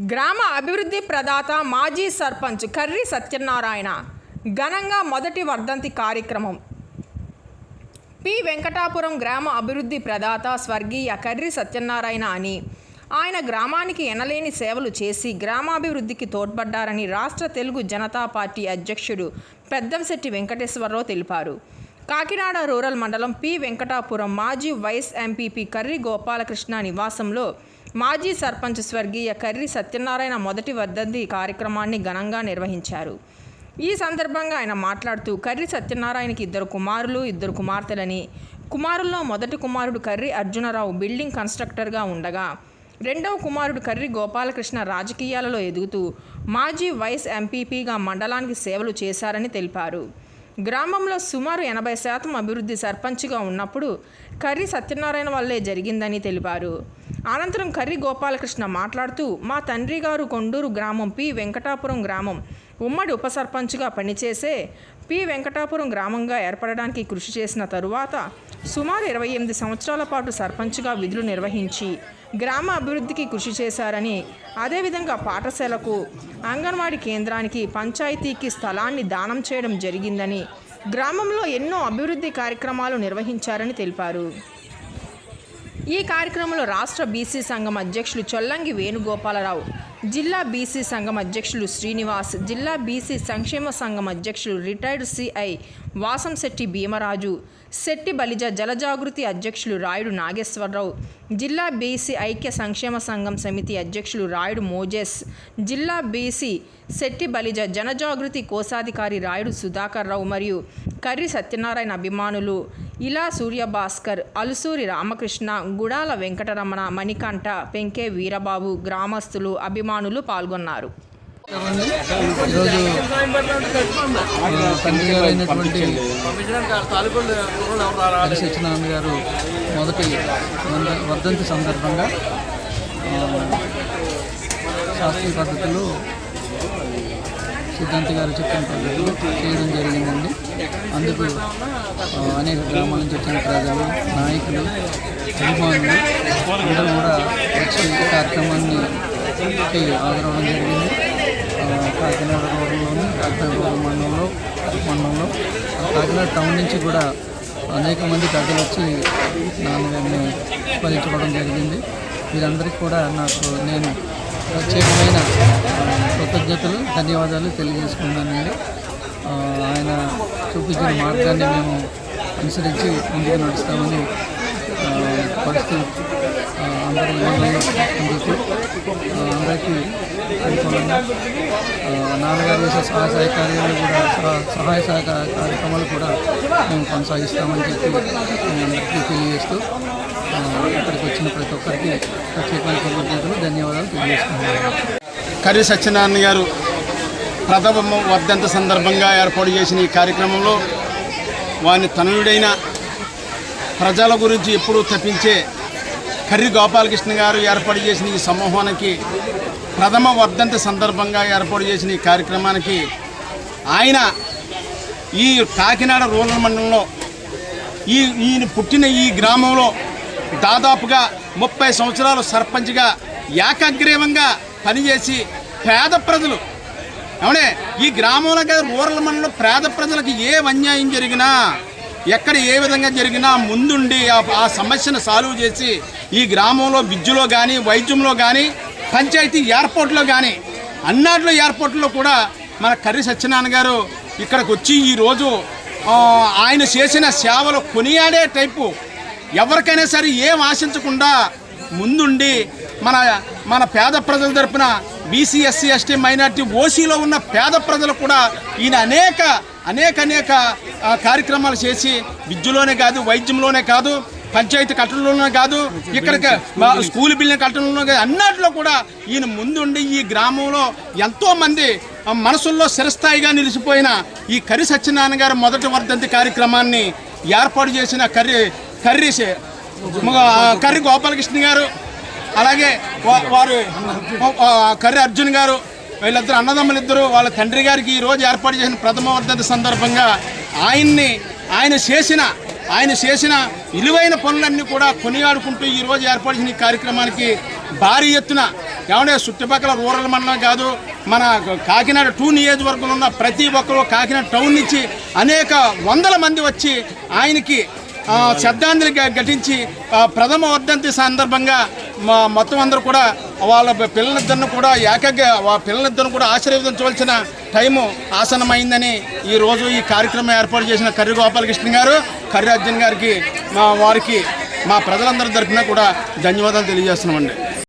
గ్రామ అభివృద్ధి ప్రదాత మాజీ సర్పంచ్ కర్రి సత్యనారాయణ. ఘనంగా మొదటి వర్ధంతి కార్యక్రమం. పి. వెంకటాపురం గ్రామ అభివృద్ధి ప్రదాత స్వర్గీయ కర్రి సత్యనారాయణ అని. ఆయన గ్రామానికి ఎనలేని సేవలు చేసి గ్రామాభివృద్ధికి తోడ్పడ్డారని రాష్ట్ర తెలుగు జనతా పార్టీ అధ్యక్షుడు పెద్దంశెట్టి వెంకటేశ్వరరావు తెలిపారు. కాకినాడ రూరల్ మండలం పి. వెంకటాపురం మాజీ వైస్ ఎంపీపీ కర్రి గోపాలకృష్ణ నివాసంలో మాజీ సర్పంచ్ స్వర్గీయ కర్రి సత్యనారాయణ మొదటి వర్ధంతి కార్యక్రమాన్ని ఘనంగా నిర్వహించారు. ఈ సందర్భంగా ఆయన మాట్లాడుతూ కర్రి సత్యనారాయణకి ఇద్దరు కుమారులు ఇద్దరు కుమార్తెలని. కుమారుల్లో మొదటి కుమారుడు కర్రి అర్జునరావు బిల్డింగ్ కన్స్ట్రక్టర్గా ఉండగా రెండవ కుమారుడు కర్రి గోపాలకృష్ణ రాజకీయాలలో ఎదుగుతూ మాజీ వైస్ ఎంపీపీగా మండలానికి సేవలు చేశారని తెలిపారు. గ్రామంలో సుమారు ఎనభై శాతం అభివృద్ధి సర్పంచ్గా ఉన్నప్పుడు కర్రీ సత్యనారాయణ వల్లే జరిగిందని తెలిపారు. అనంతరం కర్రీ గోపాలకృష్ణ మాట్లాడుతూ మా తండ్రి గారు కొండూరు గ్రామం పి. వెంకటాపురం గ్రామం. ఉమ్మడి ఉప సర్పంచ్గా పనిచేసే పి. వెంకటాపురం గ్రామంగా ఏర్పడడానికి కృషి చేసిన తరువాత సుమారు ఇరవై ఎనిమిది సంవత్సరాల పాటు సర్పంచ్గా విధులు నిర్వహించి గ్రామ అభివృద్ధికి కృషి చేశారని అదేవిధంగా పాఠశాలకు అంగన్వాడీ కేంద్రానికి పంచాయతీకి స్థలాన్ని దానం చేయడం జరిగిందని గ్రామంలో ఎన్నో అభివృద్ధి కార్యక్రమాలు నిర్వహించారని తెలిపారు. ఈ కార్యక్రమంలో రాష్ట్ర బీసీ సంఘం అధ్యక్షులు చొల్లంగి వేణుగోపాలరావు జిల్లా బీసీ సంఘం అధ్యక్షులు శ్రీనివాస్ జిల్లా బీసీ సంక్షేమ సంఘం అధ్యక్షులు రిటైర్డ్ సిఐ వాసంశెట్టి భీమరాజు శెట్టి బలిజ జలజాగృతి అధ్యక్షులు రాయుడు నాగేశ్వరరావు జిల్లా బీసీ ఐక్య సంక్షేమ సంఘం సమితి అధ్యక్షులు రాయుడు మోజెస్ జిల్లా బీసీ శెట్టి బలిజ జనజాగృతి కోశాధికారి రాయుడు సుధాకర్ రావు మరియు కర్రి సత్యనారాయణ అభిమానులు ఇలా సూర్యభాస్కర్ అలుసూరి రామకృష్ణ గుడాల వెంకటరమణ మణికంఠ పెంకే వీరబాబు గ్రామస్తులు అభిమానులు పాల్గొన్నారు. ఈరోజు తండ్రి గారు అయినటువంటి సత్యనారాయణ గారు మొదటి వర్ధంతి సందర్భంగా శాస్త్రీయ పద్ధతిలో సిద్ధాంతి గారు చెప్పిన పద్ధతిలో చేయడం జరిగిందండి. అందుకు అనేక గ్రామాల నుంచి వచ్చిన ప్రజలు నాయకులు అభిమానులు అందరూ కూడా వచ్చి ఈ కార్యక్రమాన్ని ఆదరవడం జరిగింది. కాకినాడ రోడ్లోని కాకినాడ మండలంలో మండలంలో కాకినాడ టౌన్ నుంచి కూడా అనేక మంది ప్రజలు వచ్చి నాన్నగారిని స్మరించుకోవడం జరిగింది. వీరందరికీ కూడా నాకు నేను ప్రత్యేకమైన కృతజ్ఞతలు ధన్యవాదాలు తెలియజేసుకున్నానండి ఆయన చూపించిన మార్గాన్ని మేము అనుసరించి ముందుకు నడుస్తామని ఆ, పడుతూ అందరూ అందుకు అందరికీ అనుకూలంగా నాన్నగారు చేసే సహాయ సహకార్యాలు కూడా సహా- సహాయ సహకార కార్యక్రమాలు కూడా మేము కొనసాగిస్తామని చెప్పి మేము అందరికీ తెలియజేస్తూ ఇక్కడికి వచ్చిన ప్రతి ఒక్కరికి ప్రత్యేకమైన కృతజ్ఞతలు ధన్యవాదాలు తెలియజేసుకున్నాను కర్రి సత్యనారాయణ గారు ప్రథమ వర్ధంత సందర్భంగా ఏర్పాటు చేసిన ఈ కార్యక్రమంలో వారిని తనయుడైన ప్రజల గురించి ఎప్పుడూ తప్పించే కర్రి గోపాలకృష్ణ గారు ఏర్పాటు చేసిన ఈ సమూహానికి ప్రథమ వర్ధంతి సందర్భంగా ఏర్పాటు చేసిన ఈ కార్యక్రమానికి ఆయన ఈ కాకినాడ రూరల్ మండలంలో ఈ ఈయన పుట్టిన ఈ గ్రామంలో దాదాపుగా ముప్పై సంవత్సరాలు సర్పంచ్గా ఏకగ్రీవంగా పనిచేసి పేద ప్రజలు. అవునే ఈ గ్రామంలో కదా రూరల్ మండలం పేద ప్రజలకు ఏ అన్యాయం జరిగినా ఎక్కడ ఏ విధంగా జరిగినా ముందుండి ఆ- సమస్యను సాల్వ్ చేసి ఈ గ్రామంలో విద్యలో కానీ వైద్యంలో కానీ పంచాయతీ ఎయిర్పోర్ట్లో కానీ అన్నాటిలో ఎయిర్పోర్ట్లో కూడా మన కర్రి సత్యనారాయణ గారు ఇక్కడికి వచ్చి ఈరోజు ఆయన చేసిన సేవలు కొనియాడే టైపు ఎవరికైనా సరే ఏం ఆశించకుండా ముందుండి మన మన పేద ప్రజల తరపున బీసీ ఎస్సీ ఎస్టీ మైనార్టీ ఓసీలో ఉన్న పేద ప్రజలు కూడా ఈయన అనేక అనేక అనేక కార్యక్రమాలు చేసి విద్యలోనే కాదు వైద్యంలోనే కాదు పంచాయతీ కట్టడంలోనే కాదు ఇక్కడికి స్కూల్ బిల్డింగ్ కట్టడంలోనే కాదు అన్నింటిలో కూడా ఈయన ముందుండి ఈ గ్రామంలో ఎంతోమంది మనసుల్లో శిరస్థాయిగా నిలిచిపోయిన ఈ కరి సత్యనారాయణ గారు మొదటి వర్ధంతి కార్యక్రమాన్ని ఏర్పాటు చేసిన కర్రీ కర్రీస్ కర్రీ కర్రి గోపాలకృష్ణ గారు అలాగే వారు కర్రి అర్జున్ గారు వీళ్ళిద్దరు అన్నదమ్ములు ఇద్దరు వాళ్ళ తండ్రి గారికి ఈ రోజు ఏర్పాటు చేసిన ప్రథమ వర్ధంతి సందర్భంగా ఆయన్ని ఆయన చేసిన ఆయన చేసిన విలువైన పనులన్నీ కూడా కొనియాడుకుంటూ ఈరోజు ఏర్పాటు చేసిన ఈ కార్యక్రమానికి భారీ ఎత్తున ఏమంటే చుట్టుపక్కల రూరల్ మండలం కాదు మన కాకినాడ టూ నియోజకవర్గంలో ఉన్న ప్రతి ఒక్కరు కాకినాడ టౌన్ నుంచి అనేక వందల మంది వచ్చి ఆయనకి శ్రద్ధాంజలి ఘటించి ప్రథమ వర్ధంతి సందర్భంగా మా మొత్తం అందరూ కూడా వాళ్ళ పిల్లలిద్దరిని కూడా ఏకగ్గా పిల్లలిద్దరిని కూడా ఆశీర్వదించవలసిన టైము ఆసనమైందని ఈరోజు ఈ కార్యక్రమం ఏర్పాటు చేసిన కర్రి గోపాలకృష్ణ గారు కర్రి అర్జున్ గారికి మా వారికి మా ప్రజలందరి తరఫున కూడా ధన్యవాదాలు తెలియజేస్తున్నామండి.